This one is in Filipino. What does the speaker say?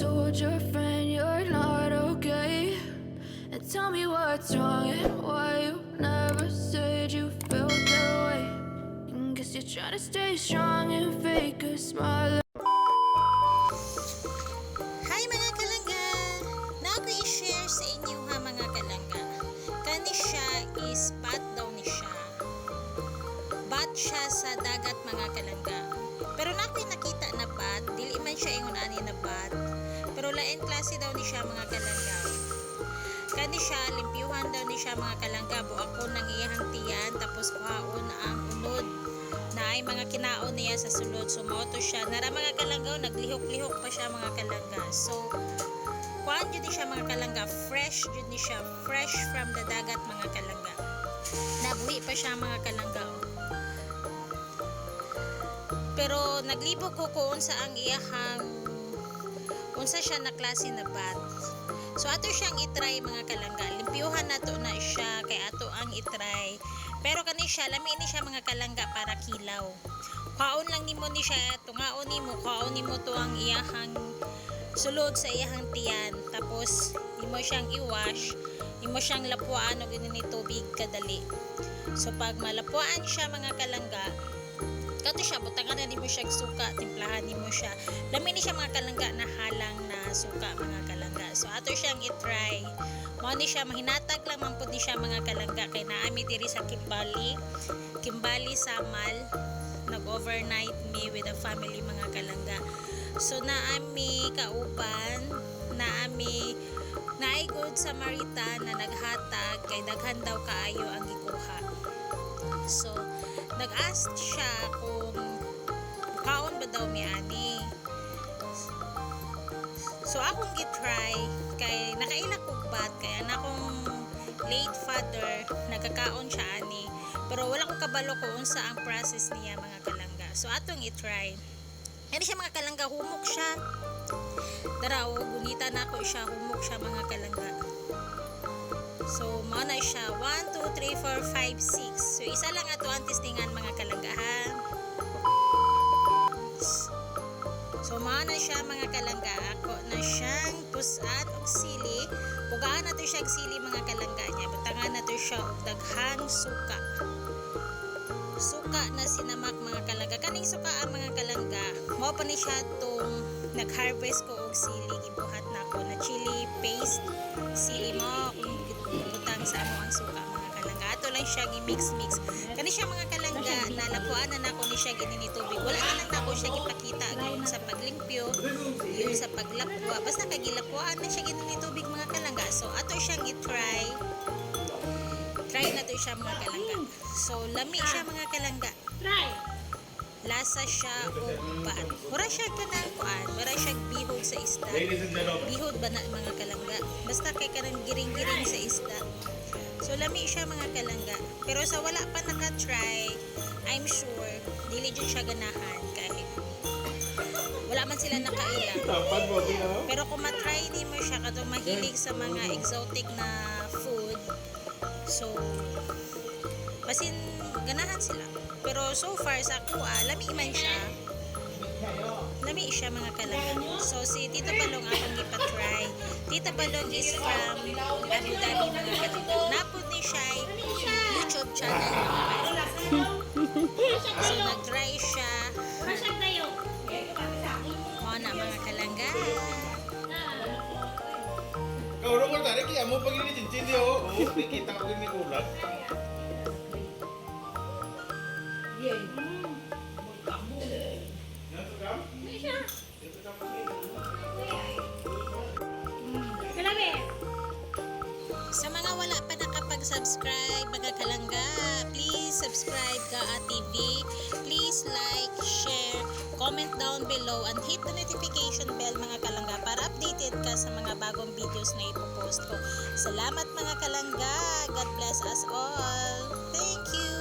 told your friend you're not okay? And tell me what's wrong and why you never said you felt that way. And guess you're trying to stay strong and fake a smile. Hi mga kalangga! Na ako i-share sa inyo ha mga kalangga. Kani siya is bat daw ni siya. Bat siya sa dagat mga kalangga. Kani siya, limpyuhan daw ni siya mga kalangga. Bu ako nang iyahang tiyan, tapos kuhaon ang unod na ay mga kinaon niya sa sulod. Sumoto siya. Nara mga kalanggaw, naglihok-lihok pa siya mga kalangga. So, kuhaan dyan ni siya mga kalangga. Fresh dyan ni siya. Fresh from the dagat mga kalangga. Nabuhi pa siya mga kalangga. Pero naglibog ko kung unsa ang iyahang unsa siya na klase na bat. So ato siyang itry mga kalangga. Limpyuhan na to na siya kay ato ang itry. Pero kani siya lami ni siya mga kalangga para kilaw. Kaon lang nimo ni siya tungaon nimo kaon nimo to ang iyahang sulod sa iyahang tiyan. Tapos imo siyang i-wash, imo siyang lapuan og ni tubig kadali. So pag malapuan siya mga kalangga, kato siya butangan na nimo siya og suka timplahan nimo siya. Lami ni siya mga kalangga na halang na suka mga kalangga. So ato siyang i-try. Mao ni siya mahinatag lang man pud ni siya mga kalangga. Kay naami diri sa Kimbali. Kimbali Samal. Nag overnight me with the family mga kalangga. So naami kauban. Naami naay good Samaritan na naghatag. Kay daghan daw kaayo ang gikuha. So, nag-ask siya kung kaon ba daw mi ani. So, akong gitry kay nakaila kog bat kay anak kong late father nagkakaon siya ani. Pero wala ko kabalo kung unsa ang process niya mga kalangga. So, atong i-try. Ano siya mga kalangga, humok siya. Tara, gunita na ako siya, humok siya mga kalangga. So, mao na siya. 1, 2, 3, 4, 5, 6. So, isa lang ato ang testingan mga kalanggahan. So, mao na siya mga kalangga. Ako na siyang pusan og sili. Pugaan na to siya sili mga kalangga niya. Butangan na to siya og daghang suka. Suka na sinamak mga kalangga. Kaning suka ang mga kalangga. Mao pa ni siya tong nag-harvest ko og sili. Gibuhat na ko na chili paste. Sili mo butang sa amo ang suka mga kalangga. Ato lang siya i-mix-mix. Kani siya mga kalangga, nalapuan na nako ni siya gini ni tubig. Wala na lang nako siya gipakita yung sa paglimpyo, yung sa paglapwa. Basta kagilapuan na siya gini ni tubig mga kalangga. So ato siyang i-try. Try na to siya mga kalangga. So lami siya mga kalangga. Try. Lasa siya o paan. Mura siya kanang kuan, mura siya bihod sa isda. Bihod ba na mga kalangga? Basta kay kanang giring-giring sa isda. So lami siya mga kalangga. Pero sa wala pa naka-try, I'm sure dili jud siya ganahan kahit wala man sila nakaila. Ano? Pero kung matry ni mo siya kadto mahilig sa mga exotic na food, so basin ganahan sila. Pero so far sa kuha, lami man siya. Lami siya mga kalangga. So si Tita Balong akong ipatry. Tita Balong is from Abu Dhabi mga kalangga. Napod ni siya YouTube channel. So nag-try siya. Masyag na. Mga kalangga. Kauro mo tadi kaya mo pag ini cincin dia oh. Kita ko ini ulat. Nakapag-subscribe, mga kalangga, please subscribe ka at TV. Please like, share, comment down below, and hit the notification bell mga kalangga para updated ka sa mga bagong videos na ipopost ko. Salamat mga kalangga. God bless us all. Thank you.